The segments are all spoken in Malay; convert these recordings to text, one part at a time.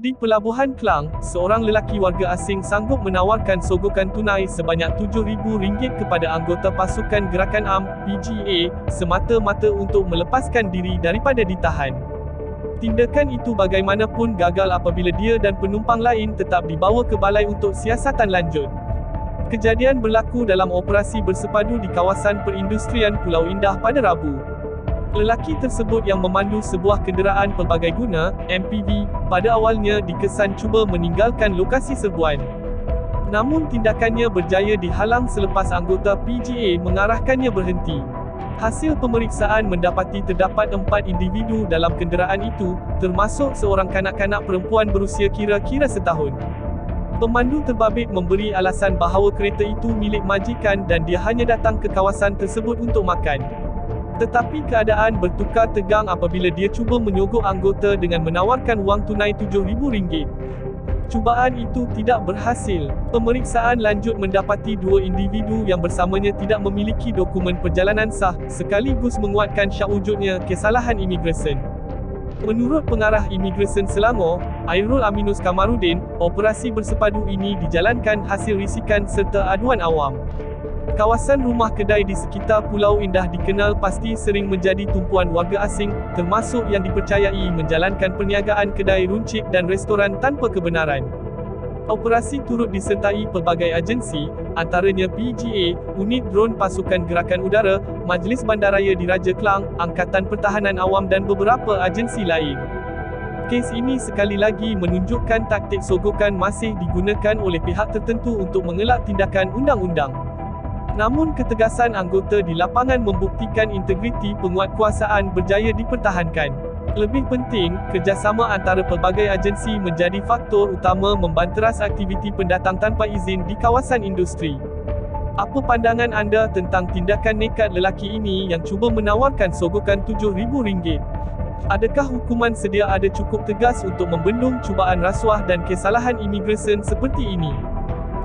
Di Pelabuhan Klang, seorang lelaki warga asing sanggup menawarkan sogokan tunai sebanyak RM7,000 kepada anggota pasukan Gerakan AM, PGA, semata-mata untuk melepaskan diri daripada ditahan. Tindakan itu bagaimanapun gagal apabila dia dan penumpang lain tetap dibawa ke balai untuk siasatan lanjut. Kejadian berlaku dalam operasi bersepadu di kawasan perindustrian Pulau Indah pada Rabu. Lelaki tersebut yang memandu sebuah kenderaan pelbagai guna, MPV, pada awalnya dikesan cuba meninggalkan lokasi serbuan. Namun tindakannya berjaya dihalang selepas anggota PGA mengarahkannya berhenti. Hasil pemeriksaan mendapati terdapat empat individu dalam kenderaan itu, termasuk seorang kanak-kanak perempuan berusia kira-kira setahun. Pemandu terbabit memberi alasan bahawa kereta itu milik majikan dan dia hanya datang ke kawasan tersebut untuk makan. Tetapi keadaan bertukar tegang apabila dia cuba menyogok anggota dengan menawarkan wang tunai RM7,000. Cubaan itu tidak berhasil. Pemeriksaan lanjut mendapati dua individu yang bersamanya tidak memiliki dokumen perjalanan sah, sekaligus menguatkan syak wujudnya kesalahan imigresen. Menurut pengarah imigresen Selangor, Airul Aminus Kamarudin, operasi bersepadu ini dijalankan hasil risikan serta aduan awam. Kawasan rumah kedai di sekitar Pulau Indah dikenal pasti sering menjadi tumpuan warga asing, termasuk yang dipercayai menjalankan perniagaan kedai runcit dan restoran tanpa kebenaran. Operasi turut disertai pelbagai agensi, antaranya PGA, Unit Dron Pasukan Gerakan Udara, Majlis Bandaraya di Raja Klang, Angkatan Pertahanan Awam dan beberapa agensi lain. Kes ini sekali lagi menunjukkan taktik sogokan masih digunakan oleh pihak tertentu untuk mengelak tindakan undang-undang. Namun ketegasan anggota di lapangan membuktikan integriti penguatkuasaan berjaya dipertahankan. Lebih penting, kerjasama antara pelbagai agensi menjadi faktor utama membanteras aktiviti pendatang tanpa izin di kawasan industri. Apa pandangan anda tentang tindakan nekat lelaki ini yang cuba menawarkan sogokan RM7,000? Adakah hukuman sedia ada cukup tegas untuk membendung cubaan rasuah dan kesalahan imigresen seperti ini?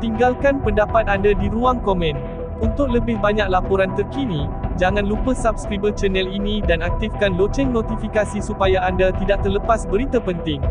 Tinggalkan pendapat anda di ruang komen. Untuk lebih banyak laporan terkini, jangan lupa subscribe channel ini dan aktifkan loceng notifikasi supaya anda tidak terlepas berita penting.